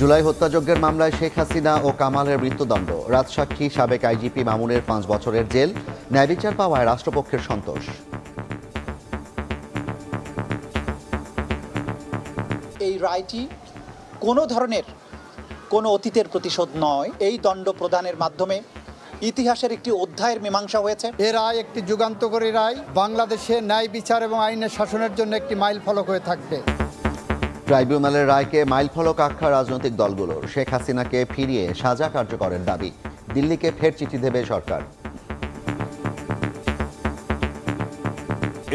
জুলাই হত্যাযজ্ঞের মামলায় শেখ হাসিনা ও কামালের মৃত্যুদণ্ড। রাজসাক্ষী সাবেক আইজিপি মামুনের পাঁচ বছরের জেল ন্যায় বিচার পাওয়ায় রাষ্ট্রপক্ষের সন্তোষ। এই রায়টি কোনো ধরনের কোনো অতীতের প্রতিশোধ নয়। এই দণ্ড প্রদানের মাধ্যমে ইতিহাসের একটি অধ্যায়ের মীমাংসা হয়েছে। এ রায় একটি যুগান্তকারী রায়। বাংলাদেশে ন্যায় বিচার এবং আইনের শাসনের জন্য একটি মাইল ফলক হয়ে থাকবে। ট্রাইব্যুনালের রায়কে মাইলফলক আখ্যা রাজনৈতিক দলগুলোর। শেখ হাসিনাকে ফিরিয়ে সাজা কার্যকরের দাবি। দিল্লিকে ফের চিঠি দেবে সরকার।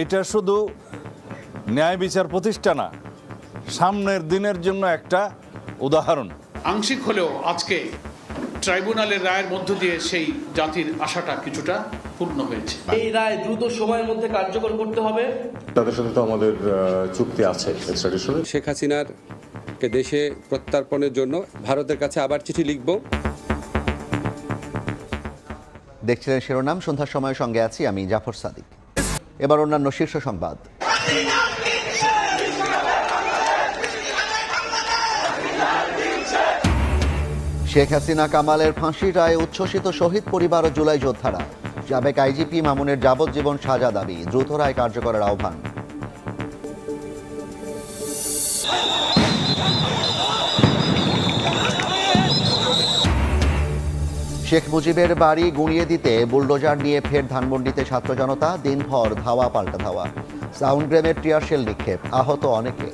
এটা শুধু ন্যায় বিচার প্রতিষ্ঠা না সামনের দিনের জন্য একটা উদাহরণ। আংশিক হলেও আজকে ট্রাইব্যুনালের রায়ের মধ্য দিয়ে সেই জাতির আশাটা কিছুটা পূর্ণ হয়েছে। এই রায় দ্রুত সময়ের মধ্যে কার্যকর করতে হবে। তাদের সাথে তো আমাদের চুক্তি আছে শেখ হাসিনার কে দেশে প্রত্যার্পণের জন্য ভারতের কাছে আবার চিঠি লিখব। দেখছিলেন শিরোনাম সন্ধ্যার সময় সঙ্গে আছি আমি জাফর সাদিক। এবার অন্যান্য শীর্ষ সংবাদ। শেখ হাসিনা কামালের ফাঁসির রায়ে উচ্ছ্বসিত শহীদ পরিবার ও জুলাই যোদ্ধারা। সাবেক আইজিপি মামুনের যাবজ্জীবন সাজা দাবি, দ্রুত রায় কার্যকরের আহ্বান। শেখ মুজিবের বাড়ি গুঁড়িয়ে দিতে বুলডোজার নিয়ে ফের ধানমন্ডিতে ছাত্র জনতা, দিনভর ধাওয়া পাল্টা ধাওয়া। সাউন্ড গ্রেনেড টিয়ার শেল নিক্ষেপ, আহত অনেকে।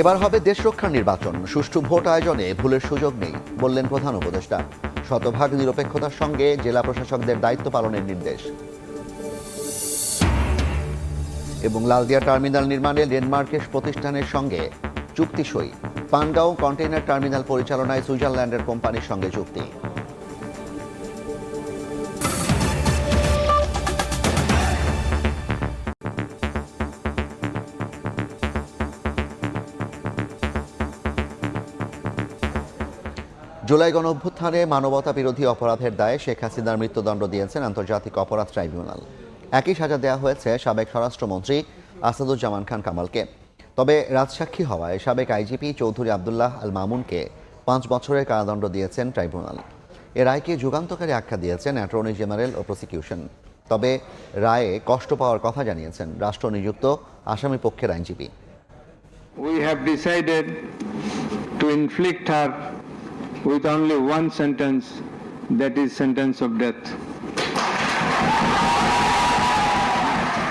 এবার হবে দেশ রক্ষার নির্বাচন। সুষ্ঠু ভোট আয়োজনে ভুলের সুযোগ নেই, বললেন প্রধান উপদেষ্টা। শতভাগ নিরপেক্ষতার সঙ্গে জেলা প্রশাসকদের দায়িত্ব পালনের নির্দেশ। এবং লালদিয়া টার্মিনাল নির্মাণে ডেনমার্কের প্রতিষ্ঠানের সঙ্গে চুক্তি সই। পানগাঁও কন্টেইনার টার্মিনাল পরিচালনায় সুইজারল্যান্ডের কোম্পানির সঙ্গে চুক্তি। জুলাই গণ অভ্যুত্থানে মানবতা বিরোধী অপরাধের দায়ে শেখ হাসিনার মৃত্যুদণ্ড দিয়েছেন আন্তর্জাতিক অপরাধ ট্রাইব্যুনাল। একই সাজা দেওয়া হয়েছে সাবেক স্বরাষ্ট্রমন্ত্রী আসাদুজ্জামান খান কামালকে। তবে রাজসাক্ষী হওয়ায় সাবেক আইজিপি চৌধুরী আবদুল্লাহ আল মামুনকে পাঁচ বছরের কারাদণ্ড দিয়েছেন ট্রাইব্যুনাল। এ রায়কে যুগান্তকারী আখ্যা দিয়েছেন অ্যাটর্নি জেনারেল ও প্রসিকিউশন। তবে রায়ে কষ্ট পাওয়ার কথা জানিয়েছেন রাষ্ট্র নিযুক্ত আসামি পক্ষের আইনজীবী। We have decided to inflict with only one sentence, that is sentence of death.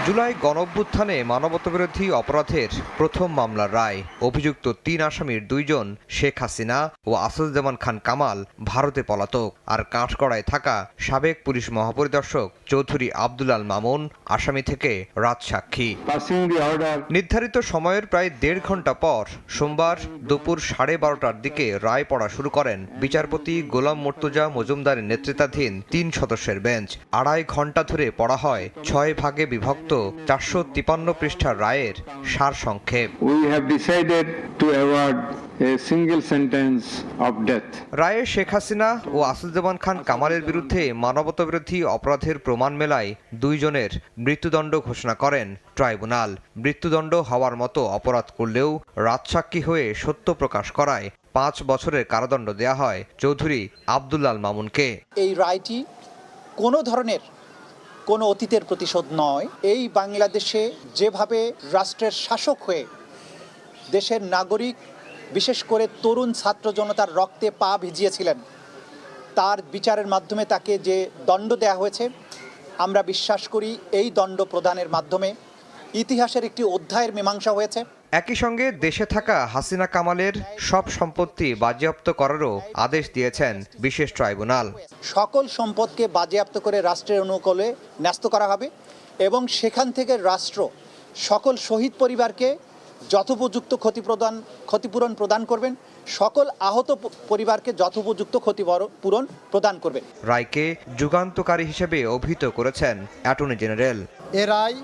জুলাই গণঅভ্যুত্থানে মানবতাবিরোধী অপরাধের প্রথম মামলার রায়। অভিযুক্ত তিন আসামির দুইজন শেখ হাসিনা ও আসাদুজ্জামান খান কামাল ভারতে পলাতক। আর কাঠগড়ায় থাকা সাবেক পুলিশ মহাপরিদর্শক চৌধুরী আব্দুল আল মামুন আসামি থেকে the order নির্ধারিত সময়ের প্রায় দেড় ঘণ্টা পর সোমবার দুপুর সাড়ে বারোটার দিকে রায় পড়া শুরু করেন বিচারপতি গোলাম মর্তুজা মজুমদারের নেতৃত্বাধীন তিন সদস্যের বেঞ্চ। আড়াই ঘণ্টা ধরে পড়া হয় ছয় ভাগে বিভক্ত চারশো তিপান্ন পৃষ্ঠার রায়ের সারসংক্ষেপ we have decided to award a single sentence of death. রায়ে শেখ হাসিনা ও আসাদুজ্জামান খান কামালের বিরুদ্ধে মানবতাবিরোধী অপরাধের প্রমাণ মেলায় দুইজনের মৃত্যুদণ্ড ঘোষণা করেন ট্রাইব্যুনাল। মৃত্যুদণ্ড হওয়ার মতো অপরাধ করলেও রাজসাক্ষী হয়ে সত্য প্রকাশ করায় পাঁচ বছরের কারাদণ্ড দেয়া হয় চৌধুরী আবদুল্লাল মামুনকে। এই রায়টি কোনো ধরনের কোনো অতীতের প্রতিশোধ নয়। এই বাংলাদেশে যেভাবে রাষ্ট্রের শাসক হয়ে দেশের নাগরিক, বিশেষ করে তরুণ ছাত্র জনতার রক্তে পা ভিজিয়েছিলেন, তার বিচারের মাধ্যমে তাকে যে দণ্ড দেয়া হয়েছে, আমরা বিশ্বাস করি এই দণ্ড প্রদানের মাধ্যমে ইতিহাসের একটি অধ্যায়ের মীমাংসা হয়েছে। একই সঙ্গে দেশে থাকা হাসিনা কামালের সব সম্পত্তি বাজেয়াপ্ত করারও আদেশ দিয়েছেন বিশেষ ট্রাইব্যুনাল। সকল সম্পদকে বাজেয়াপ্ত করে রাষ্ট্রের অনুকূলে ন্যস্ত করা হবে এবং সেখান থেকে রাষ্ট্র সকল শহীদ পরিবারকে যথোপযুক্ত ক্ষতিপ্রদান ক্ষতিপূরণ প্রদান করবেন সকল আহত পরিবারকে যথোপযুক্ত ক্ষতিপূরণ প্রদান করবেন। রায়কে যুগান্তকারী হিসেবে অভিহিত করেছেন অ্যাটর্নি জেনারেল। এ রায়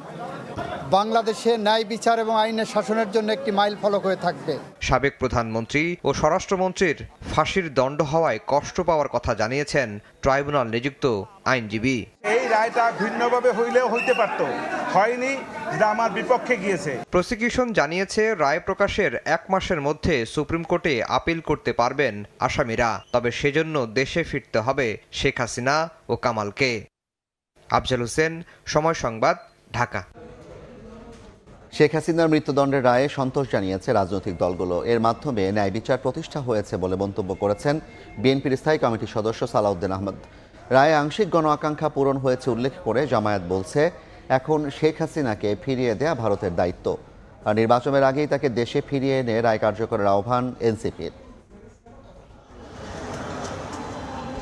বাংলাদেশে ন্যায় বিচার এবং আইনের শাসনের জন্য একটি মাইল ফলক হয়ে থাকবে। সাবেক প্রধানমন্ত্রী ও স্বরাষ্ট্রমন্ত্রীর ফাঁসির দণ্ড হওয়ায় কষ্ট পাওয়ার কথা জানিয়েছেন ট্রাইব্যুনাল নিযুক্ত আইনজীবী। এই রায়টা ভিন্নভাবে হইলেও হইতে পারত। হয়নি যেটা আমার বিপক্ষে গিয়েছে। প্রসিকিউশন জানিয়েছে রায় প্রকাশের এক মাসের মধ্যে সুপ্রিম কোর্টে আপিল করতে পারবেন আসামিরা। তবে সেজন্য দেশে ফিরতে হবে শেখ হাসিনা ও কামালকে। আফজাল হোসেন সময় সংবাদ ঢাকা। শেখ হাসিনার মৃত্যুদণ্ডের রায়ে সন্তোষ জানিয়েছে রাজনৈতিক দলগুলো। এর মাধ্যমে ন্যায় বিচার প্রতিষ্ঠা হয়েছে বলে মন্তব্য করেছেন বিএনপির স্থায়ী কমিটির সদস্য সালাউদ্দিন আহমদ। রায়ে আংশিক গণ আকাঙ্ক্ষা পূরণ হয়েছে উল্লেখ করে জামায়াত বলছে, এখন শেখ হাসিনাকে ফিরিয়ে দেয়া ভারতের দায়িত্ব। আর নির্বাচনের আগেই তাকে দেশে ফিরিয়ে এনে রায় কার্যকরের আহ্বান এনসিপির।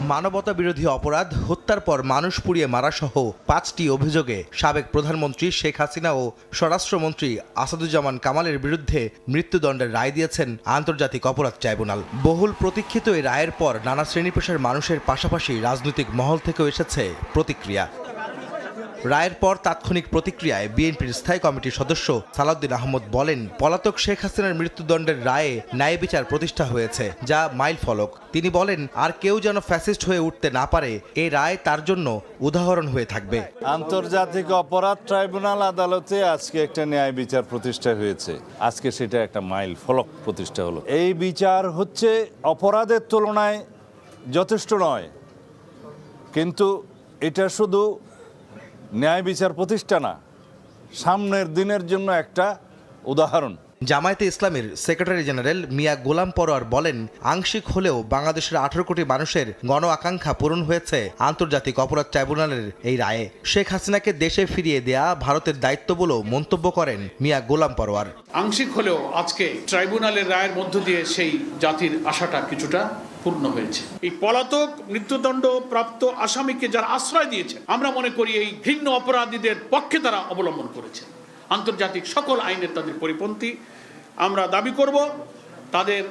মানবতা বিরোধী অপরাধ, হত্যার পর মানুষ পুড়িয়ে মারা সহ পাঁচটি অভিযোগে সাবেক প্রধানমন্ত্রী শেখ হাসিনা ও স্বরাষ্ট্রমন্ত্রী আসাদুজ্জামান কামালের বিরুদ্ধে মৃত্যুদণ্ডের রায় দিয়েছেন আন্তর্জাতিক অপরাধ ট্রাইব্যুনাল। বহুল প্রতীক্ষিত এই রায়ের পর নানা শ্রেণি পেশার মানুষের পাশাপাশি রাজনৈতিক মহল থেকেও এসেছে প্রতিক্রিয়া। রায়ের পর তাৎক্ষণিক প্রতিক্রিয়ায় বিএনপির স্থায়ী কমিটির সদস্য সালাউদ্দিন আহমদ বলেন, পলাতক শেখ হাসিনার মৃত্যুদণ্ডের রায়ে ন্যায় বিচার প্রতিষ্ঠা হয়েছে, যা মাইল ফলক। তিনি বলেন, আর কেউ যেন ফ্যাসিস্ট হয়ে উঠতে না পারে এই রায় তার জন্য উদাহরণ হয়ে থাকবে। আন্তর্জাতিক অপরাধ ট্রাইব্যুনাল আদালতে আজকে একটা ন্যায় বিচার প্রতিষ্ঠা হয়েছে। আজকে সেটা একটা মাইল ফলক প্রতিষ্ঠা হলো। এই বিচার হচ্ছে অপরাধের তুলনায় যথেষ্ট নয়। কিন্তু এটা শুধু ন্যায় বিচার প্রতিষ্ঠা না। সামনের দিনের জন্য একটা উদাহরণ। জামায়াতে ইসলামের সেক্রেটারি জেনারেল মিয়া গোলাম পরোয়ার বলেন, আংশিক হলেও বাংলাদেশের আঠারো কোটি মানুষের গণ আকাঙ্ক্ষা পূরণ হয়েছে আন্তর্জাতিক অপরাধ ট্রাইব্যুনালের এই রায়ে। শেখ হাসিনাকে দেশে ফিরিয়ে দেয়া ভারতের দায়িত্ব বলেও মন্তব্য করেন মিয়া গোলাম পরোয়ার। আংশিক হলেও আজকে ট্রাইব্যুনালের রায়ের মধ্য দিয়ে সেই জাতির আশাটা কিছুটা পূর্ণ হয়েছে। এই পলাতক মৃত্যুদণ্ড প্রাপ্ত আসামিকে যারা আশ্রয় দিয়েছে, আমরা মনে করি এই ভিন্ন অপরাধীদের পক্ষে তারা অবলম্বন করেছে। আন্তর্জাতিক সকল আইনের তাদের পরিপন্থী। আমরা দাবি করব তাদের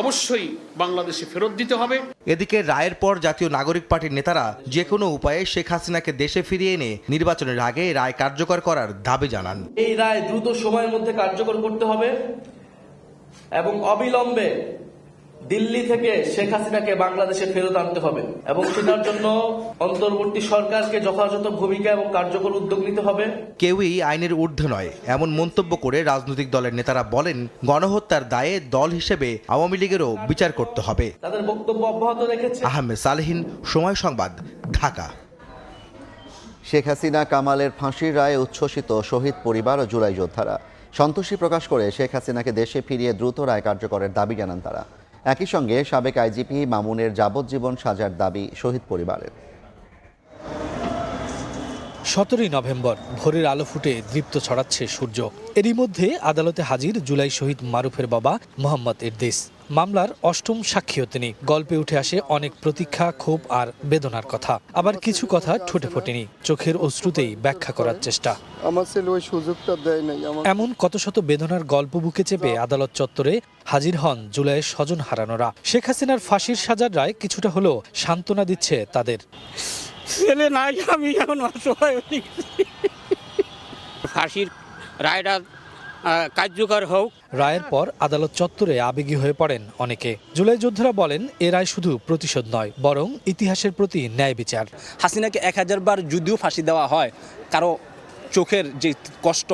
অবশ্যই বাংলাদেশে ফেরত দিতে হবে। এদিকে রায়ের পর জাতীয় নাগরিক পার্টির নেতারা যে কোনো উপায়ে শেখ হাসিনাকে দেশে ফিরিয়ে এনে নির্বাচনের আগে রায় কার্যকর করার দাবি জানান। এই রায় দ্রুত সময়ের মধ্যে কার্যকর করতে হবে এবং অবিলম্বে দিল্লি থেকে শেখ হাসিনাকে বাংলাদেশে ফেরত আনতে হবে এবং সেটার জন্য অন্তর্বর্তী সরকারকে যথাযথ ভূমিকা এবং কার্যকর উদ্যোগ নিতে হবে। কেউই আইনের ঊর্ধ্বে নয় এমন মন্তব্য করে রাজনৈতিক দলের নেতারা বলেন গণহত্যার দায়ে দল হিসেবে আওয়ামী লীগেরও বিচার করতে হবে। তাদের বক্তব্য অব্যাহত রেখেছে। আহমেদ সালেহিন সময় সংবাদ ঢাকা। শেখ হাসিনা কামালের ফাঁসির রায়ে উচ্ছ্বসিত শহীদ পরিবার ও জুলাই যোদ্ধারা। সন্তোষী প্রকাশ করে শেখ হাসিনাকে দেশে ফিরিয়ে দ্রুত রায় কার্যকরের দাবি জানান তারা। একই সঙ্গে সাবেক আইজিপি মামুনের যাবজ্জীবন সাজার দাবি শহীদ পরিবারের। সতেরোই নভেম্বর ভোরের আলো ফুটে দৃপ্ত ছড়াচ্ছে সূর্য। এরই মধ্যে আদালতে হাজির জুলাই শহীদ মারুফের বাবা মোহাম্মদ এরদেস। মামলার অষ্টম সাক্ষীও তিনি। গল্পে উঠে আসে অনেক প্রতীক্ষা ক্ষোভ আর বেদনার কথা। আবার কিছু কথা ঠোঁটে ফোটেনি। চোখের অশ্রুতেই ব্যাখ্যা করার চেষ্টা। আমার ছেলে ওই সুযোগটা দেয় নাই এমন কত শত বেদনার গল্প বুকে চেপে আদালত চত্বরে হাজির হন জুলাইয়ের স্বজন হারানোরা। শেখ হাসিনার ফাঁসির সাজার রায় কিছুটা হলেও সান্ত্বনা দিচ্ছে তাদের। ছেলে নাই আমি এখন অসহায় হয়ে। ফাঁসির রায়টা কার্যকর হোক। রায়ের পর আদালত চত্বরে আবেগী হয়ে পড়েন অনেকে। জুলাই যোদ্ধারা বলেন এ রায় শুধু প্রতিশোধ নয় বরং ইতিহাসের প্রতি ন্যায় বিচার। হাসিনাকে এক হাজার বার যদিও ফাঁসি দেওয়া হয় কারও চোখের যে কষ্ট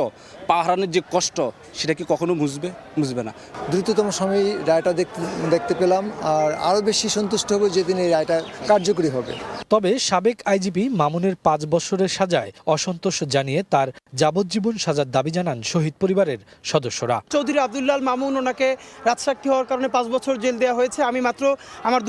পা হারানোর যে কষ্ট সেটা কি কখনো বুঝবে বুঝবে না। দ্রুততম সময়ে রায়টা দেখতে দেখতে পেলাম আর আরও বেশি সন্তুষ্ট হব যেদিন এই রায়টা কার্যকরী হবে। তবে সাবেক আইজিপি মামুনের পাঁচ বছরের সাজায় অসন্তোষ জানিয়ে তার যাবজ্জীবন সাজার দাবি জানান শহীদ পরিবারের সদস্যরা। চৌধুরী আবদুল্লাল মামুন ওনাকে রাজসাক্ষী হওয়ার কারণে পাঁচ বছর জেল দেওয়া হয়েছে। আমি মাত্র আমার